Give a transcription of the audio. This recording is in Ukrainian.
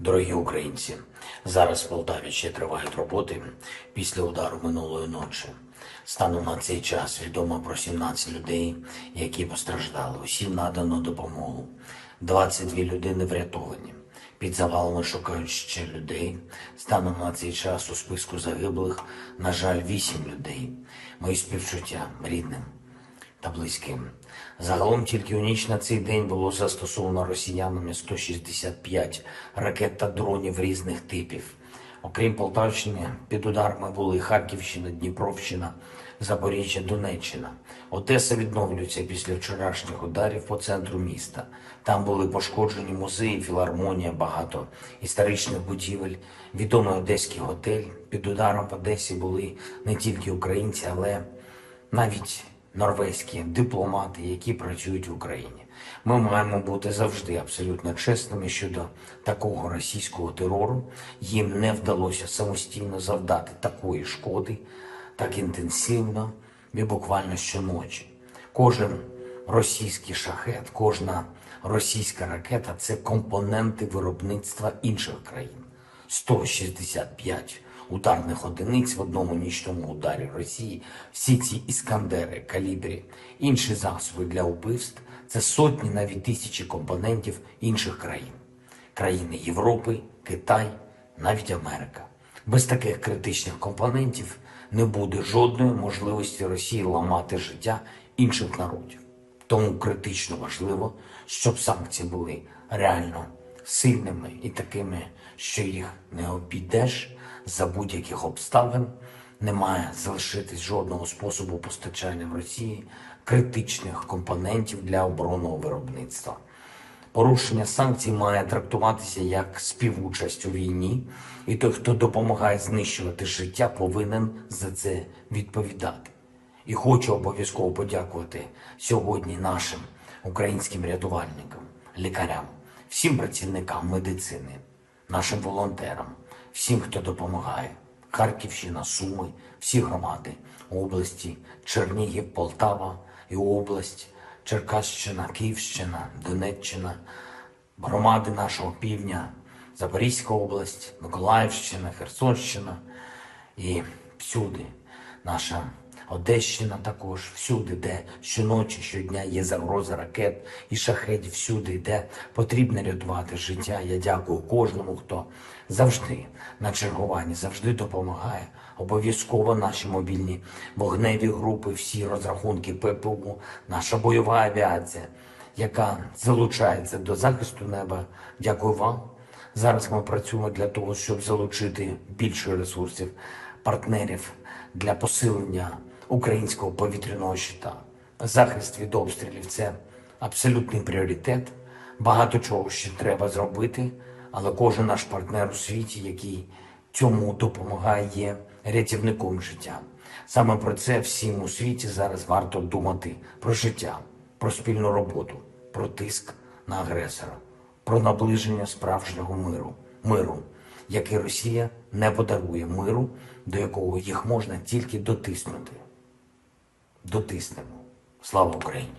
Дорогі українці, зараз в Полтаві ще тривають роботи після удару минулої ночі. Станом на цей час відомо про 17 людей, які постраждали. Усім надано допомогу. 22 людини врятовані. Під завалами шукають ще людей. Станом на цей час у списку загиблих, на жаль, 8 людей. Мої співчуття рідним та близьким. Загалом тільки у ніч на цей день було застосовано росіянами 165 ракет та дронів різних типів. Окрім Полтавщини, під ударами були Харківщина, Дніпровщина, Запоріжжя, Донеччина. Одеса відновлюється після вчорашніх ударів по центру міста. Там були пошкоджені музеї, філармонія, багато історичних будівель, відомий одеський готель. Під ударом в Одесі були не тільки українці, але навіть норвезькі дипломати, які працюють в Україні. Ми маємо бути завжди абсолютно чесними щодо такого російського терору. Їм не вдалося самостійно завдати такої шкоди, так інтенсивно і буквально щоночі. Кожен російський шахет, кожна російська ракета це компоненти виробництва інших країн. 165 ударних одиниць в одному нічному ударі Росії, всі ці іскандери, калібрі, інші засоби для вбивств це сотні, навіть тисячі компонентів інших країн, країни Європи, Китай, навіть Америка. Без таких критичних компонентів не буде жодної можливості Росії ламати життя інших народів. Тому критично важливо, щоб санкції були реально сильними і такими, що їх не обійдеш за будь-яких обставин. Не має залишитись жодного способу постачання в Росії критичних компонентів для оборонного виробництва. Порушення санкцій має трактуватися як співучасть у війні, і той, хто допомагає знищувати життя, повинен за це відповідати. І хочу обов'язково подякувати сьогодні нашим українським рятувальникам, лікарям, всім працівникам медицини, нашим волонтерам, всім, хто допомагає. Харківщина, Суми, всі громади області, Чернігів, Полтава і область, Черкащина, Київщина, Донеччина, громади нашого півдня, Запорізька область, Миколаївщина, Херсонщина і всюди наша Одещина також, всюди, де щоночі, щодня є загроза ракет і шахедів, всюди, де потрібно рятувати життя. Я дякую кожному, хто завжди на чергуванні, завжди допомагає. Обов'язково наші мобільні вогневі групи, всі розрахунки ППУ, наша бойова авіація, яка залучається до захисту неба. Дякую вам. Зараз ми працюємо для того, щоб залучити більше ресурсів, партнерів для посилення українського повітряного щита. Захист від обстрілів це абсолютний пріоритет. Багато чого ще треба зробити, але кожен наш партнер у світі, який цьому допомагає, є рятівником життя. Саме про це всім у світі зараз варто думати про життя, про спільну роботу, про тиск на агресора, про наближення справжнього миру, миру, який Росія не подарує миру, до якого їх можна тільки дотиснути. Дотиснемо. Слава Україні!